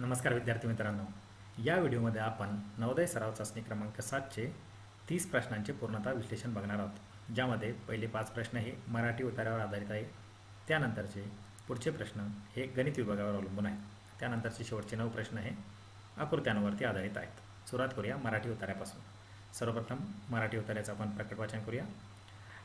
नमस्कार विद्यार्थी मित्रांनो. या व्हिडिओमध्ये आपण नवोदय सराव चाचणी क्रमांक सातचे तीस प्रश्नांचे पूर्णतः विश्लेषण बघणार आहोत. ज्यामध्ये पहिले पाच प्रश्न हे मराठी उतारावर आधारित आहे त्यानंतरचे पुढचे प्रश्न हे गणित विभागावर अवलंबून आहे त्यानंतरचे शेवटचे नऊ प्रश्न हे आकृत्यांवरती आधारित आहेत. सुरुवात करूया मराठी उतार्यापासून सर्वप्रथम मराठी उतार्याचं आपण प्रकट वाचन करूया.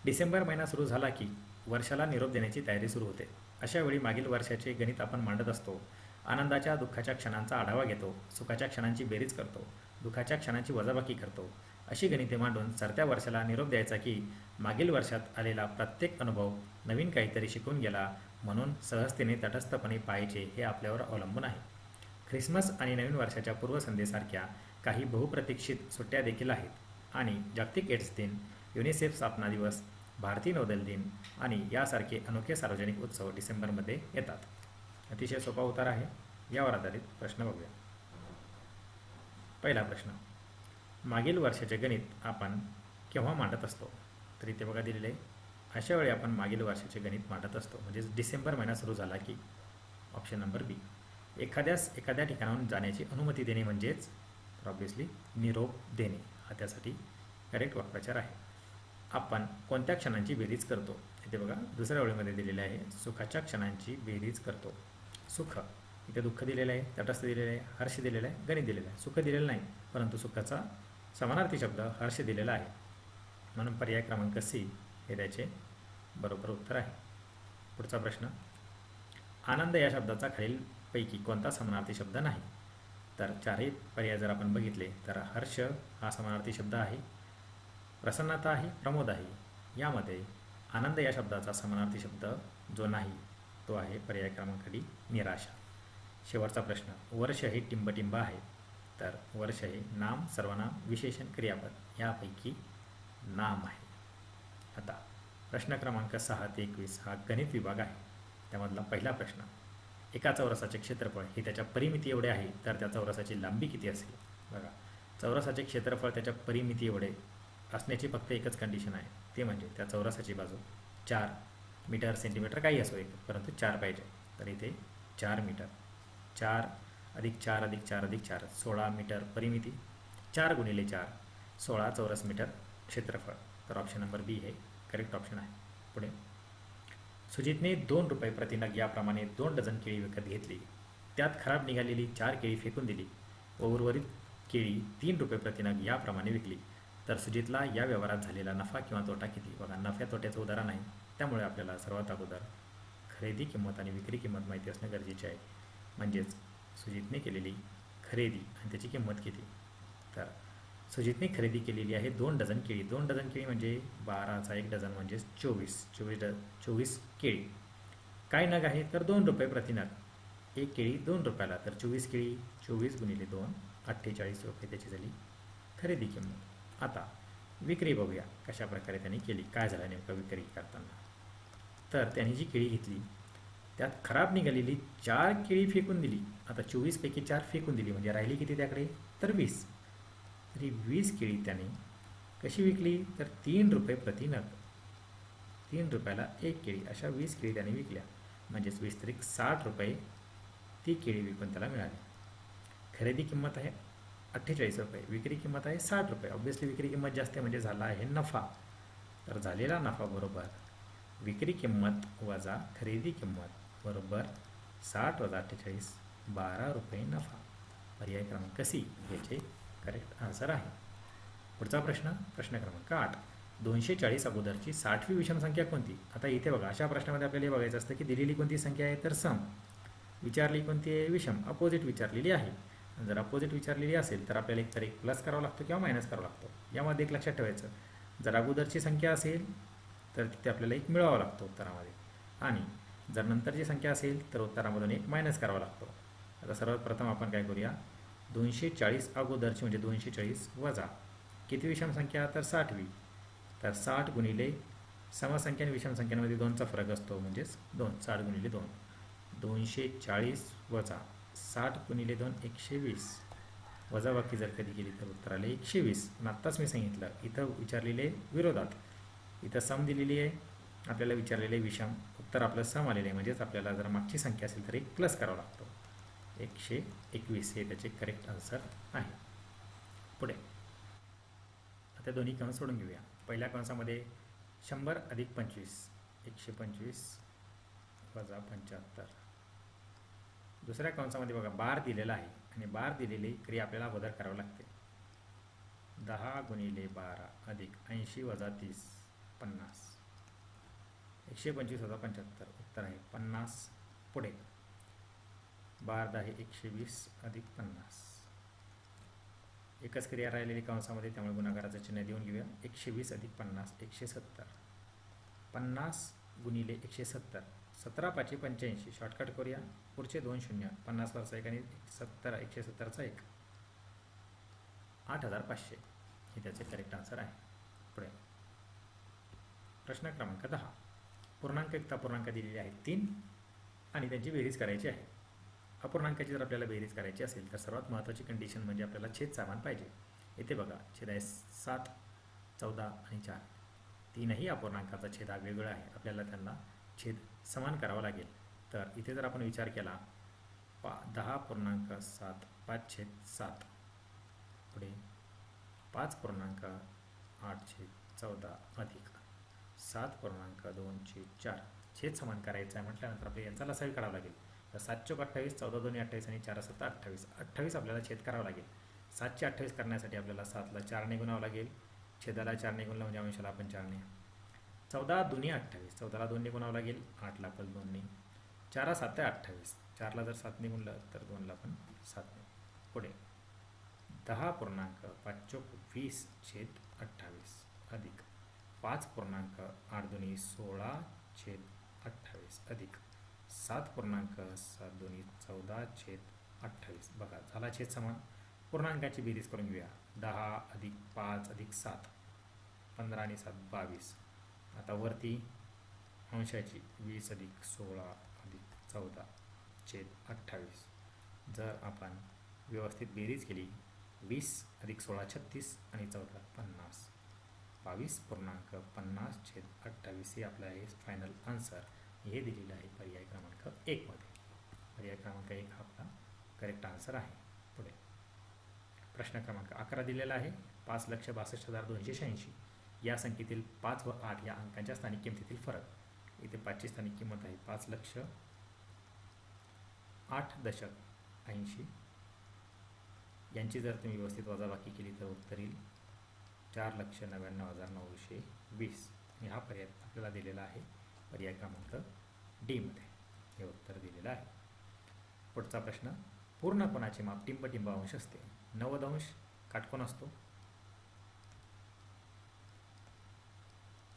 डिसेंबर महिना सुरू झाला की वर्षाला निरोप देण्याची तयारी सुरू होते. अशावेळी मागील वर्षाचे गणित आपण मांडत असतो. आनंदाच्या दुःखाच्या क्षणांचा आढावा घेतो सुखाच्या क्षणांची बेरीज करतो दुःखाच्या क्षणांची वजाबाकी करतो. अशी गणिते मांडून सरत्या वर्षाला निरोप द्यायचा की मागील वर्षात आलेला प्रत्येक अनुभव नवीन काहीतरी शिकून गेला म्हणून सहजतेने तटस्थपणे पाहायचे हे आपल्यावर अवलंबून आहे. ख्रिसमस आणि नवीन वर्षाच्या पूर्वसंध्येसारख्या काही बहुप्रतीक्षित सुट्ट्या देखील आहेत. आणि जागतिक एड्स दिन युनिसेफ स्थापना दिवस भारतीय नौदल दिन आणि यासारखे अनोखे सार्वजनिक उत्सव डिसेंबरमध्ये येतात. अतिशय सोपा उतार आहे. यावर आधारित प्रश्न बघूया. पहिला प्रश्न. मागील वर्षाचे गणित आपण केव्हा मांडत असतो? तर इथे बघा दिलेले अशा वेळी आपण मागील वर्षाचे गणित मांडत असतो. म्हणजेच डिसेंबर महिना सुरू झाला की. Option number B. एखाद्यास एखाद्या ठिकाणाहून जाण्याची अनुमती देणे म्हणजेच तर निरोप देणे. हा त्यासाठी करेक्ट वाक्प्रचार आहे. आपण कोणत्या क्षणांची बेरीज करतो? इथे बघा दुसऱ्या ओळीमध्ये दिलेले आहे सुखाच्या क्षणांची बेरीज करतो. सुख. इथे दुःख दिलेलं आहे तटस्थ दिलेलं आहे हर्ष दिलेलं आहे गणित दिलेलं आहे. सुख दिलेलं नाही परंतु सुखाचा समानार्थी शब्द हर्ष दिलेला आहे. म्हणून पर्याय क्रमांक सी हे त्याचे बरोबर उत्तर आहे. पुढचा प्रश्न. आनंद या शब्दाचा खालीलपैकी कोणता समानार्थी शब्द नाही? तर चारही पर्याय जर आपण बघितले तर हर्ष हा समानार्थी शब्द आहे. प्रसन्नता आहे प्रमोद आहे. यामध्ये आनंद या शब्दाचा समानार्थी शब्द जो नाही तो आहे पर्याय क्रमांक डी निराशा. शेवटचा प्रश्न वर्ष हे टिंबटिंब आहे. तर वर्ष हे नाम सर्वनाम विशेषण क्रियापद यापैकी नाम आहे. आता प्रश्न क्रमांक सहा ते एकवीस हा गणित विभाग आहे. त्यामधला पहिला प्रश्न एका चौरसाचे क्षेत्रफळ हे त्याच्या परिमिती एवढे आहे तर त्या चौरसाची लांबी किती असेल? बघा चौरसाचे क्षेत्रफळ त्याच्या परिमिती एवढे असण्याची फक्त एकच कंडिशन आहे. ते म्हणजे त्या चौरसाची बाजू चार मीटर सेंटीमीटर काही असो एक परंतु चार पाहिजे. तर इथे चार मीटर. चार अधिक चार अधिक चार अधिक चार. सोळा मीटर परिमिती. चार गुणिले चार. सोळा चौरस मीटर क्षेत्रफळ. तर ऑप्शन नंबर बी हे करेक्ट ऑप्शन आहे. पुढे. सुजितने दोन रुपये प्रतिनग याप्रमाणे दोन डझन केळी विकत घेतली. त्यात खराब निघालेली चार केळी फेकून दिली. व उर्वरित केळी तीन रुपये प्रतिनग याप्रमाणे विकली. तर सुजितला या व्यवहारात झालेला नफा किंवा तोटा किती? बघा नफ्या तोट्याचं उदाहरण आहे. त्यामुळे आपल्याला सर्वात अगोदर खरेदी किंमत आणि विक्री किंमत माहिती असणं गरजेचे आहे. म्हणजेच सुजितने केलेली खरेदी आणि त्याची किंमत किती? तर सुजितने खरेदी केलेली आहे दोन डझन केळी. दोन डझन केळी म्हणजे बाराचा एक डझन म्हणजेच चोवीस. चोवीस ड चोवीस केळी. काय नग आहे? तर दोन रुपये प्रतिनग एक केळी दोन रुपयाला. तर चोवीस केळी चोवीस गुणिले दोन अठ्ठेचाळीस रुपये त्याची झाली खरेदी किंमत. आता विक्री बघूया कशा प्रकारे त्यांनी केली. काय झालं नेमकं विक्री करताना? तर त्यांनी जी केळी घेतली त्यात खराब निघालेली चार केळी फेकून दिली. आता चोवीसपैकी चार फेकून दिली म्हणजे राहिली किती त्याकडे? तर वीस. तरी वीस केळी त्याने कशी विकली? तर तीन रुपये प्रति नग. तीन रुपयाला एक केळी अशा वीस केळी त्याने विकल्या. म्हणजेच वीस तरी साठ रुपये ती केळी विकून त्याला मिळाली. खरेदी किंमत आहे अठ्ठेचाळीस रुपये विक्री किंमत आहे साठ रुपये. ऑब्व्हियसली विक्री किंमत जास्त आहे म्हणजे झाला आहे नफा. तर झालेला नफा बरोबर विक्री किंमत वजा खरेदी किंमत बरोबर साठ वजा अठ्ठेचाळीस बारा रुपये नफा. पर्याय क्रमांक सी याचे करेक्ट आन्सर आहे. पुढचा प्रश्न प्रश्न क्रमांक आठ. दोनशे चाळीस अगोदरची साठवी विषम संख्या कोणती? आता इथे बघा अशा प्रश्नामध्ये आपल्याला हे बघायचं असतं की दिलेली कोणती संख्या आहे तर सम. विचारली कोणती आहे? विषम. अपोजिट विचारलेली आहे. आणि जर अपोजिट विचारलेली असेल तर आपल्याला एक तर एक प्लस करावा लागतो किंवा मायनस करावा लागतो. यामध्ये एक लक्षात ठेवायचं. जर अगोदरची संख्या असेल तर तिथे आपल्याला एक मिळवावा लागतो उत्तरामध्ये. आणि जर नंतरची संख्या असेल तर उत्तरामधून एक मायनस करावा लागतो. आता सर्वात प्रथम आपण काय करूया? दोनशे चाळीस अगोदरची म्हणजे दोनशे चाळीस वजा. किती विषम संख्या? तर साठवी. तर साठ गुणिले समसंख्या आणि विषम संख्यांमध्ये दोनचा फरक असतो म्हणजेच दोन साठ गुणिले दोन. दोनशे चाळीस वजा साठ गुणिले दोन एकशे वीस वजाबाकी जर कधी केली तर उत्तर आले एकशे वीस पण आत्ताच मी सांगितलं इथं विचारलेले विरोधात. इथं सम दिलेली आहे. आपल्याला विचारलेले विषम. उत्तर आपलं सम आलेलं आहे. म्हणजेच आपल्याला जर मागची संख्या असेल तर एक प्लस करावा लागतो. एकशे एकवीस हे त्याचे करेक्ट आन्सर आहे. पुढे. आता दोन्ही कंस सोडून घेऊया. पहिल्या कंसामध्ये शंभर अधिक पंचवीस. एकशे पंचवीस वजा पंच्याहत्तर. दुसऱ्या कंसामध्ये बघा बार दिलेला आहे. आणि बार दिलेली क्रिया आपल्याला अगोदर करावी लागते. दहा गुणिले बारा अधिक ऐंशी वजा तीस. पन्नास. एकशे पंचवीस होता पंच्याहत्तर. उत्तर आहे पन्नास. पुढे. बार दहा एकशे वीस अधिक पन्नास. एकच क्रिया राहिलेली कंसामध्ये त्यामुळे गुणाकाराचं चिन्ह देऊन घेऊया. एकशे वीस अधिक पन्नास एकशे सत्तर. पन्नास गुणिले एकशे सत्तर. सतरा पाचशे पंच्याऐंशी. शॉर्टकट करूया. पुढचे दोन शून्य. पन्नास वरचा एक आणि सत्तर एकशे सत्तरचा एक. आठ हजार पाचशे. हे त्याचे करेक्ट आन्सर आहे. पुढे. प्रश्न क्रमांक दहा. पूर्णांक एकता पूर्णांक दिलेले आहेत तीन आणि त्यांची बेरीज करायची आहे. अपूर्णांकाची जर आपल्याला बेरीज करायची असेल तर सर्वात महत्त्वाची कंडिशन म्हणजे आपल्याला छेद सामान पाहिजे. येथे बघा छेद आहे सात चौदा आणि चार. तीनही अपूर्णांकाचा छेद हा वेगळा आहे. आपल्याला त्यांना छेद समान करावा लागेल. तर इथे जर आपण विचार केला पा दहा पूर्णांक सात पाच छेद सात. पुढे पाच पूर्णांक आठ छेद चौदा अधिक सात पूर्णांक दोन चार. छेद समान करायचं आहे म्हटल्यानंतर आपल्याला यांचा लसावी काढावा लागेल. तर सात चौक अठ्ठावीस चौदा दोन्ही अठ्ठावीस आणि चार सत्ता अठ्ठावीस. अठ्ठावीस आपल्याला छेद करावा लागेल. सातशे अठ्ठावीस करण्यासाठी आपल्याला सातला चार गुणावं लागेल. छेदाला चार गुणलं म्हणजे अंशाला आपण चारने. चौदा दोन्ही अठ्ठावीस. चौदाला दोन गुणावं लागेल. आठला पण दोनने चारा सात आहे अठ्ठावीस. चारला जर सात गुणलं तर दोनला पण सातने. पुढे. दहा पूर्णांक पाच चौक वीस छेद अठ्ठावीस अधिक पाच पूर्णांक आठ दोन्ही सोळा छेद अठ्ठावीस अधिक सात पूर्णांक सात दोन्ही चौदा छेद अठ्ठावीस. बघा झाला छेद समान. पूर्णांकाची बेरीज करून घेऊया. दहा अधिक पाच अधिक सात. पंधरा आणि सात बावीस. आता वरती अंशाची वीस अधिक सोळा अधिक चौदा छेद अठ्ठावीस. जर आपण व्यवस्थित बेरीज केली वीस अधिक सोळा छत्तीस आणि चौदा पन्नास. बावीस पूर्णांक पन्नास छेद अठ्ठावीस हे आपलं आहे फायनल आन्सर हे दिलेलं आहे पर्याय क्रमांक एकमध्ये पर्याय क्रमांक एक हा आपला करेक्ट आन्सर आहे. पुढे. प्रश्न क्रमांक अकरा दिलेला आहे. पाच लक्ष बासष्ट हजार दोनशे शहाऐंशी. या संख्येतील पाच व आठ या अंकांच्या स्थानिक किमतीतील फरक. इथे पाचची स्थानिक किंमत आहे पाच लक्ष आठ दशक ऐंशी. यांची जर तुम्ही व्यवस्थित वजाबाकी केली तर उत्तर येईल. चार लक्ष नव्याण्णव हजार नऊशे वीस हा पर्याय आपल्याला दिलेला आहे. पर्याय क्रमांक डीमध्ये हे उत्तर दिलेलं आहे. पुढचा प्रश्न पूर्ण कोणाचे माप टिंबटिंब अंश असते. नव्वद अंश काटकोन असतो.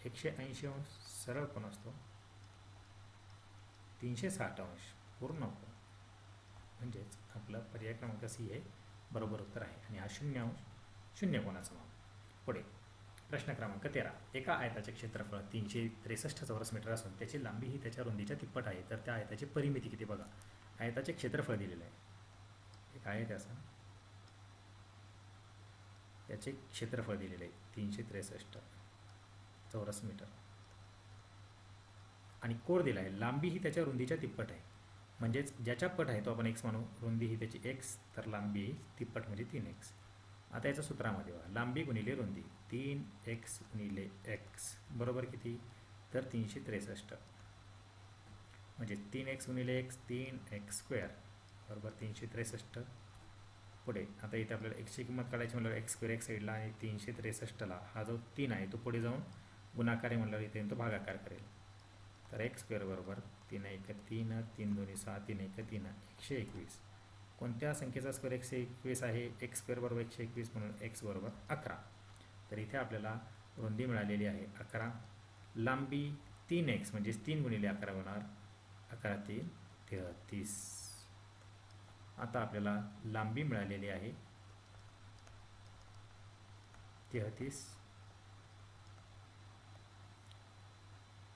एकशे ऐंशी अंश सरळ कोण असतो. तीनशे साठ अंश पूर्ण कोण म्हणजेच आपलं पर्याय क्रमांक सी हे बरोबर उत्तर आहे. आणि हा शून्य अंश शून्य कोणाचा माप. पुढे. प्रश्न क्रमांक तेरा. एका आयताचे क्षेत्रफळ तीनशे त्रेसष्ट चौरस मीटर असून त्याची लांबी ही त्याच्या रुंदीच्या तिप्पट आहे. तर त्या आयताची परिमिती किती बघा. आयताचे क्षेत्रफळ दिलेलं आहे. एक आहे त्याचा त्याचे क्षेत्रफळ दिलेले आहे. तीनशे त्रेसष्ट चौरस मीटर. आणि कोर दिला आहे. लांबी ही त्याच्या रुंदीच्या तिप्पट आहे. म्हणजेच ज्याच्या पट आहे तो आपण एक्स म्हणू. रुंदी ही त्याची एक्स तर लांबी ही तिप्पट म्हणजे तीन एक्स आता याच्या सूत्रामध्ये बघा. लांबी गुणिले रुंदी. तीन एक्स गुणिले एक्स. बरोबर किती? तर तीनशे त्रेसष्ट. म्हणजे तीन एक्स गुणिले एक्स तीन एक्स स्क्वेअर. बरोबर तीनशे त्रेसष्ट. पुढे. आता इथे आपल्याला एक्सची किंमत काढायची म्हणल्यावर एक्स स्क्वेअर एक साईडला आणि तीनशे त्रेसष्टला. हा जो तीन आहे तो पुढे जाऊन गुणाकार आहे म्हणल्यावर इथे तो भागाकार करेल. तर एक्स स्क्वेअर बरोबर तीन एक तीन तीन दोन्ही सहा तीन एक तीन एकशे एकवीस. कोणत्या संख्येचा स्क्वेअर एकशे एकवीस आहे? एक्स स्क्वेअर बरोबर एकशे एकवीस म्हणून एक्स बरोबर अकरा. तर इथे आपल्याला रुंदी मिळालेली आहे. अकरा. लांबी तीन एक्स म्हणजेच तीन गुणिले अकरा होणार. अकरा तीन तेहतीस. आता आपल्याला लांबी मिळालेली आहे. तेहतीस.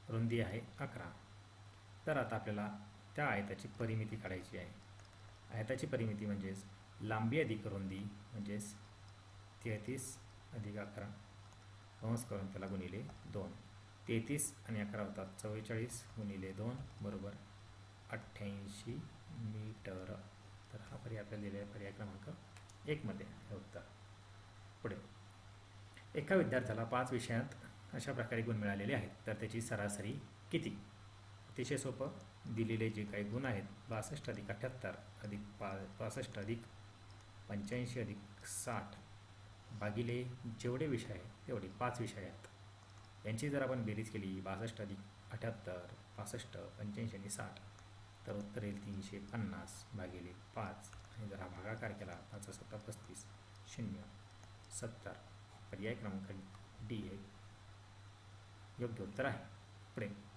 रुंदी आहे अकरा. तर आता आपल्याला त्या आयताची परिमिती काढायची आहे. आयताची परिमिती म्हणजेच लांबी अधिक रुंदी म्हणजेच तेहतीस अधिक अकरा. कंस करून त्याला गुणिले दोन. तेहतीस आणि अकरा होतात चव्वेचाळीस गुणिले दोन बरोबर अठ्ठ्याऐंशी मीटर. तर हा पर्याय आपल्याला दिलेला आहे पर्याय क्रमांक एकमध्ये हे उत्तर. पुढे. एका विद्यार्थ्याला पाच विषयात अशा प्रकारे गुण मिळालेले आहेत. तर त्याची सरासरी किती? अतिशय सोपं. दिलेले जे काही गुण आहेत बासष्ट अधिक अठ्ठ्याहत्तर अधिक पा पासष्ट अधिक पंच्याऐंशी अधिक साठ भागिले जेवढे विषय आहेत तेवढे पाच विषय आहेत. यांची जर आपण बेरीज केली बासष्ट अधिक अठ्ठ्याहत्तर पासष्ट पंच्याऐंशी आणि साठ तर उत्तर येईल तीनशे पन्नास भागिले पाच. आणि जर हा भागाकार केला पाच सत्ता पस्तीस शून्य सत्तर. पर्याय क्रमांक डी हे योग्य उत्तर आहे. पुढे.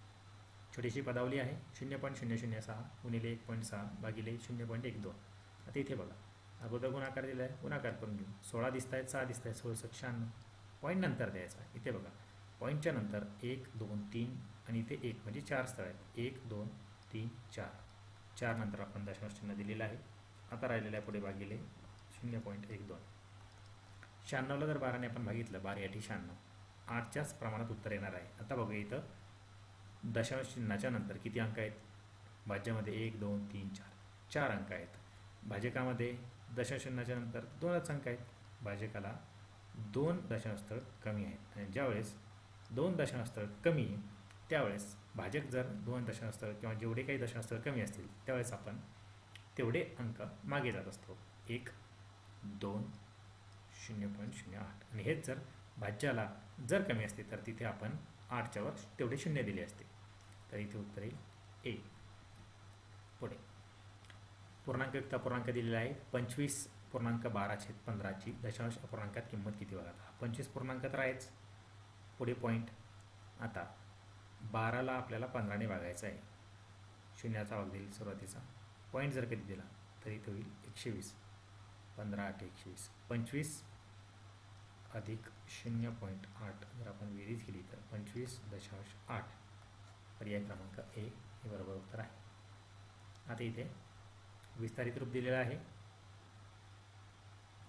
छोटीशी पदावली आहे. शून्य पॉईंट शून्य शून्य सहा गुणिले एक पॉईंट सहा भागिले शून्य पॉईंट एक दोन. आता इथे बघा. अगोदर गुणाकार दिला आहे गुणाकार करून घेऊ. सोळा दिसत आहेत सहा दिसत आहेत सोळाशे शहाण्णव पॉईंट नंतर द्यायचा इथे बघा. पॉईंटच्या नंतर एक दोन तीन आणि इथे एक म्हणजे चार स्थळ आहेत. एक दोन तीन चार. चार नंतर आपण दशांश चिन्ह दिलेलं आहे. आता राहिलेल्या पुढे भागिले शून्य पॉईंट एक दोन. शहाण्णवला जर बाराने आपण भागितलं बारा याठी शहाण्णव. आठच्याच प्रमाणात उत्तर येणार आहे. आता बघूया इथं दशांश चिन्हाच्या नंतर किती अंक आहेत? भाज्यामध्ये एक दोन तीन चार. चार अंक आहेत. भाजकामध्ये दशांश चिन्हाच्या नंतर दोनच अंक आहेत. भाजकाला दोन दशांशस्थळ कमी आहेत. आणि ज्यावेळेस दोन दशांशस्थळ कमी त्यावेळेस भाजक जर दोन दशांशस्थळ किंवा जेवढे काही दशांशस्थळ कमी असतील त्यावेळेस आपण तेवढे अंक मागे जात असतो. एक दोन शून्य पॉईंट शून्य आठ. आणि हेच जर भाज्याला जर कमी असते तर तिथे आपण आठच्यावर तेवढे शून्य दिले असते. तर इथे उत्तर येईल ए पुढे पूर्णांक एकता पूर्णांक दिलेला आहे. पंचवीस पूर्णांक बारा छेद पंधराची दशांश अपूर्णांकात किंमत किती बघा पंचवीस पूर्णांक तर आहेच. पुढे पॉईंट आता बाराला आपल्याला पंधराने वागायचं आहे. शून्याचा भाग देईल सुरुवातीचा. पॉईंट जर कधी दिला तर इथे होईल एकशे वीस पंधरा आठ एकशे वीस पंचवीस अधिक शून्य पॉईंट आठ. जर आपण बेरीज केली तर पंचवीस दशांश आठ. पर्याय क्रमांक ए हे बरोबर उत्तर आहे. आता इथे विस्तारित रूप दिलेलं आहे.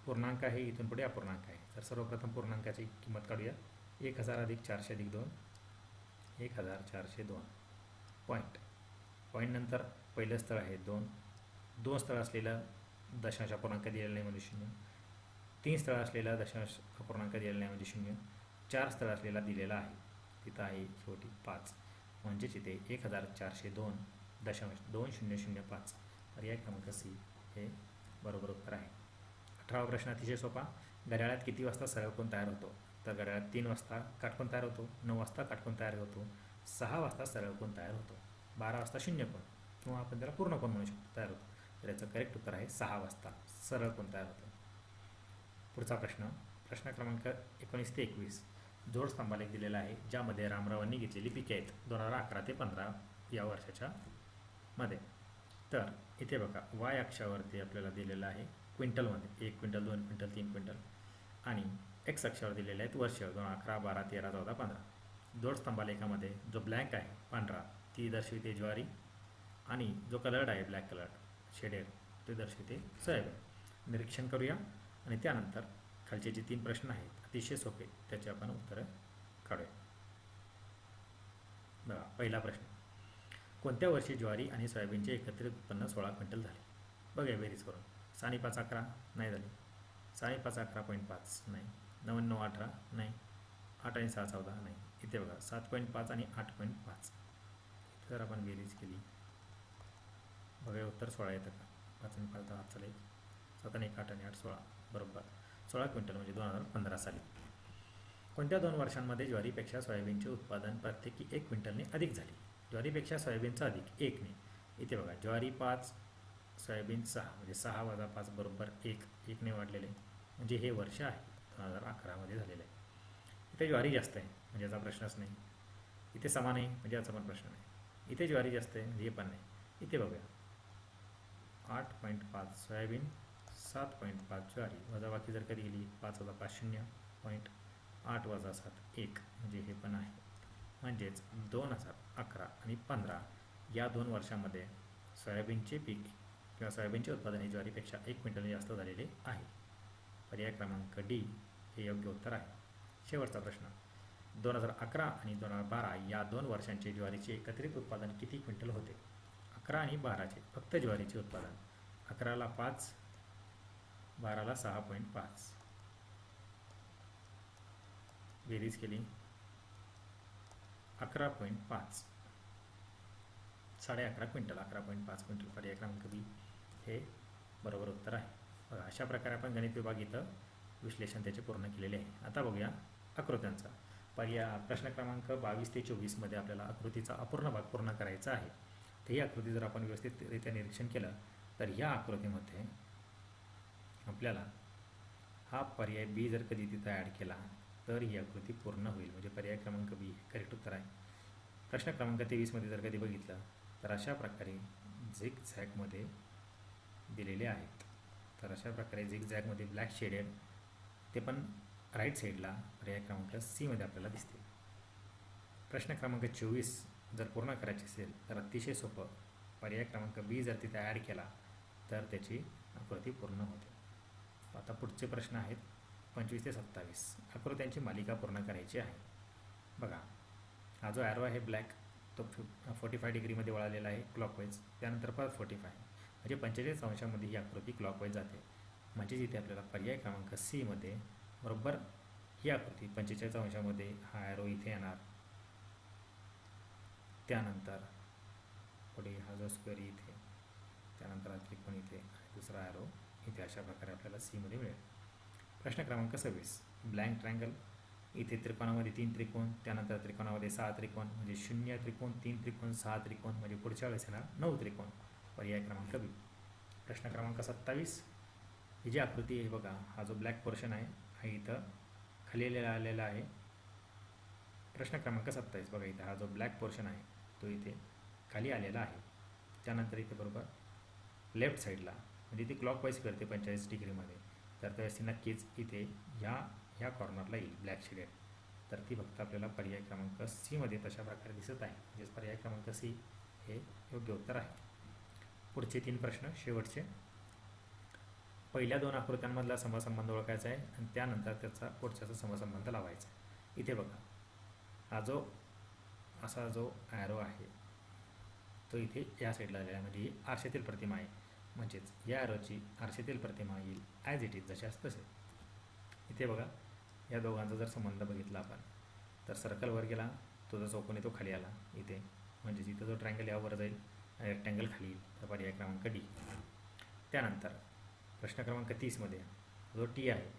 पूर्णांक आहे इथून पुढे अपूर्णांक आहे. तर सर्वप्रथम पूर्णांकाची किंमत काढूया. एक हजार अधिक चारशे अधिक दोन. एक हजार चारशे दोन. पॉईंट पॉईंटनंतर पहिलं स्थळ आहे दोन. दोन स्थळ असलेलं दशांश अपूर्णांक दिलेलं नाही म्हणजे शून्य. तीन स्थळ असलेला दशांश अपूर्णांक दिलेला नाही म्हणजे शून्य. चार स्थळ असलेला दिलेला आहे. तिथं आहे शेवटी पाच. म्हणजेच इथे एक हजार चारशे दोन दशांश दोन शून्य शून्य पाच. पर्याय क्रमांक सी हे बरोबर उत्तर आहे. अठरावा प्रश्न अतिशय सोपा. घड्याळात किती वाजता सरळकोण तयार होतो? तर घड्याळात तीन वाजता काटकोण तयार होतो नऊ वाजता काटकोण तयार होतो सहा वाजता सरळकोण तयार होतो बारा वाजता शून्यकोण किंवा आपण त्याला पूर्णकोण म्हणू शकतो तयार होतो. तर याचं करेक्ट उत्तर आहे सहा वाजता सरळ कोण तयार होतो. पुढचा प्रश्न प्रश्न क्रमांक एकोणीस ते एकवीस. जोडस्तंभाला एक दिलेला आहे ज्यामध्ये रामरावांनी घेतलेली पिके आहेत. दोन हजार अकरा ते पंधरा या वर्षाच्या मध्ये. तर इथे बघा वाय अक्षावरती आपल्याला दिलेलं आहे क्विंटलमध्ये. एक क्विंटल दोन क्विंटल तीन क्विंटल. आणि एक्स अक्षावर दिलेले आहेत वर्ष दोन अकरा बारा तेरा चौदा पंधरा. जोड स्तंभालेखामध्ये जो ब्लँक आहे पांढरा ती दर्शविते ज्वारी. आणि जो कलर्ड आहे ब्लॅक कलर शेडेड ते दर्शविते सोयाबीन. निरीक्षण करूया. आणि त्यानंतर खालचे जे तीन प्रश्न आहेत अतिशय सोपे. त्याचे आपण उत्तरं काढूया. बघा पहिला प्रश्न. कोणत्या वर्षी ज्वारी आणि सोयाबीनचे एकत्रित उत्पन्न सोळा क्विंटल झाले? बघूया बेरीज करून. साने पाच अकरा? नाही झाले. साने पाच अकरा पॉईंट पाच? नाही. नव्याण्णव अठरा? नाही. आठ आणि सहा चौदा? नाही. इथे बघा सात पॉईंट पाच आणि आठ पॉईंट पाच. जर आपण बेरीज केली बघा उत्तर सोळा येतं का? पाच आणि पाच दहा चालेल. सात आणि एक आठ आणि आठ सोळा. बरोबर. सोळा क्विंटल म्हणजे दोन हजार पंधरा साली. कोणत्या दोन वर्षांमध्ये ज्वारीपेक्षा सोयाबीनचे उत्पादन प्रत्येकी एक क्विंटलने अधिक झाले? ज्वारीपेक्षा सोयाबीनचं अधिक एकने. इथे बघा ज्वारी पाच सोयाबीन सहा म्हणजे सहा वजा पाच बरोबर एक एकने वाढलेले. म्हणजे हे वर्ष आहे दोन हजार अकरामध्ये झालेलं आहे. इथे ज्वारी जास्त आहे म्हणजे याचा प्रश्नच नाही. इथे समान आहे म्हणजे याचा पण प्रश्न नाही. इथे ज्वारी जास्त आहे म्हणजे हे पण नाही. इथे बघूया. आठ पॉईंट पाच सोयाबीन सात पॉईंट पाच ज्वारी वजाबाकी जर कधी गेली पाच वजा पाच शून्य पॉईंट आठ वजा सात एक म्हणजे हे पण आहे. म्हणजेच दोन हजार अकरा आणि पंधरा या दोन वर्षामध्ये सोयाबीनचे पीक किंवा सोयाबीनचे उत्पादन हे ज्वारीपेक्षा एक क्विंटल जास्त झालेले आहे. पर्याय क्रमांक डी हे योग्य उत्तर आहे. शेवटचा प्रश्न. दोन हजार अकरा आणि दोन हजार बारा या दोन वर्षांचे ज्वारीचे एकत्रित उत्पादन किती क्विंटल होते? अकरा आणि बाराचे फक्त ज्वारीचे उत्पादन. अकराला पाच बाराला सहा पॉईंट पाच. बेरीज केली. अकरा पॉईंट पाच. साडे अकरा क्विंटल अकरा पॉईंट पाच क्विंटल पर्याय क्रमांक बी हे बरोबर उत्तर आहे. बघा अशा प्रकारे आपण गणित विभाग इथं विश्लेषण त्याचे पूर्ण केलेले आहे. आता बघूया आकृत्यांचा. पर्याय प्रश्न क्रमांक बावीस ते चोवीसमध्ये आपल्याला आकृतीचा अपूर्ण भाग पूर्ण करायचा आहे. तर ही आकृती जर आपण व्यवस्थितरित्या निरीक्षण केलं तर या आकृतीमध्ये आपल्याला हा पर्याय बी जर कधी तिथं ॲड केला तर ही आकृती पूर्ण होईल. म्हणजे पर्याय क्रमांक बी करेक्ट उत्तर आहे. प्रश्न क्रमांक तेवीसमध्ये जर कधी बघितलं तर अशा प्रकारे झिग झॅगमध्ये दिलेले आहेत. तर अशा प्रकारे झिग झॅगमध्ये ब्लॅक शेडेड ते पण राईट साईडला पर्याय क्रमांक सीमध्ये आपल्याला दिसते प्रश्न क्रमांक चोवीस जर पूर्ण करायचे असेल तर अतिशय सोपं. पर्याय क्रमांक बी जर तिथे ॲड केला तर त्याची आकृती पूर्ण होते. आता पुढचे प्रश्न आहेत. पंचवीस ते सत्तावीस. आकृत्यांची मालिका पूर्ण करायची आहे. बघा हा जो ॲरो आहे ब्लॅक तो फिफ फोर्टी फाय डिग्रीमध्ये वळालेला आहे क्लॉकवाईज त्यानंतर परत फोर्टी फाय म्हणजे पंचेचाळीस अंशामध्ये ही आकृती क्लॉकवाईज जाते. म्हणजेच इथे आपल्याला पर्याय क्रमांक सीमध्ये बरोबर ही आकृती पंचेचाळीस अंशामध्ये हा ॲरो इथे येणार. त्यानंतर पुढे हा जो स्क्वेअर इथे त्यानंतर हा त्रिकोण इथे दुसरा ॲरो इथे अशा प्रकारे आपल्याला सीमध्ये मिळेल. प्रश्न क्रमांक सव्वीस. ब्लँक ट्रँगल इथे त्रिकोणामध्ये तीन त्रिकोण त्यानंतर त्रिकोणामध्ये सहा त्रिकोण म्हणजे शून्य त्रिकोण तीन त्रिकोण सहा त्रिकोण म्हणजे पुढच्या वेळेस येणार नऊ त्रिकोण. पर्याय क्रमांक बी. प्रश्न क्रमांक सत्तावीस. ही जी आकृती आहे बघा हा जो ब्लॅक पोर्शन आहे हा इथं खाली आलेला आलेला आहे. प्रश्न क्रमांक सत्तावीस. बघा इथं हा जो ब्लॅक पोर्शन आहे तो इथे खाली आलेला आहे. त्यानंतर इथे बरोबर लेफ्ट साईडला म्हणजे ती क्लॉकवाईज फिरते पंचेचाळीस डिग्रीमध्ये. तर त्यावेळेस नक्कीच इथे ह्या ह्या कॉर्नरला येईल ब्लॅक शेडेड तर ती फक्त आपल्याला पर्याय क्रमांक सीमध्ये तशा प्रकारे दिसत आहे. म्हणजेच पर्याय क्रमांक सी हे योग्य उत्तर आहे. पुढचे तीन प्रश्न शेवटचे. पहिल्या दोन आकृत्यांमधला समसंबंध ओळखायचा आहे आणि त्यानंतर त्याचा पुढच्याचा समसंबंध लावायचा आहे. इथे बघा. हा जो असा जो ॲरो आहे तो इथे या साईडला आलेला आहे. म्हणजे ही आरशातील प्रतिमा आहे. म्हणजेच या ॲरोची आरशातील प्रतिमा येईल ॲज इट इज जशाच तसे. इथे बघा या दोघांचा जर संबंध बघितला आपण तर सर्कलवर गेला तो जो चौकोन तो खाली आला इथे. म्हणजेच इथं जो ट्रँगल यावर जाईल आणि रेक्टँगल खाली येईल. तर पर्याय क्रमांक डी त्यानंतर प्रश्न क्रमांक तीसमध्ये जो टी आहे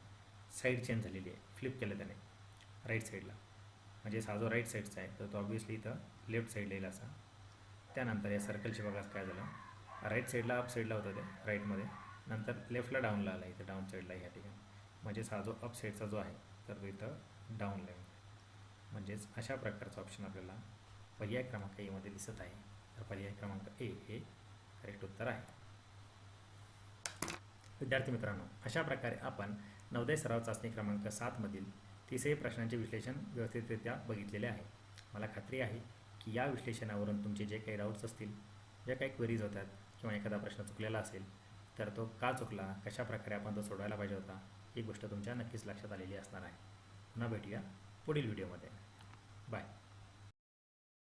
साईड चेंज झालेली आहे. फ्लिप केलं त्याने राईट साईडला म्हणजेच हा जो राईट साईडचा आहे तर तो ऑब्वियसली इथं लेफ्ट साईडला येईल असा. त्यानंतर या सर्कलची बघा काय झालं? राईट साईडला अप साईडला होतं ते राईटमध्ये. नंतर लेफ्टला डाऊनला आला इथं डाऊन साईडला ह्या ठिकाणी. म्हणजेच हा जो अप साईडचा जो आहे तर तो इथं डाऊनला येईल. म्हणजेच अशा प्रकारचा ऑप्शन आपल्याला पर्याय क्रमांक एमध्ये दिसत आहे. तर पर्याय क्रमांक ए हे करेक्ट उत्तर आहे. विद्यार्थी मित्रांनो अशा प्रकारे आपण नवोदय सराव चाचणी क्रमांक सातमधील तिसरे प्रश्नांचे विश्लेषण व्यवस्थितरित्या बघितलेले आहे. मला खात्री आहे की या विश्लेषणावरून तुमचे जे काही डाऊट्स असतील ज्या काही क्वेरीज होतात किंवा एखादा प्रश्न चुकलेला असेल तर तो का चुकला कशा प्रकारे आपण तो सोडवायला पाहिजे होता ही गोष्ट तुमच्या नक्कीच लक्षात आलेली असणार आहे. पुन्हा भेटूया पुढील व्हिडिओमध्ये. बाय.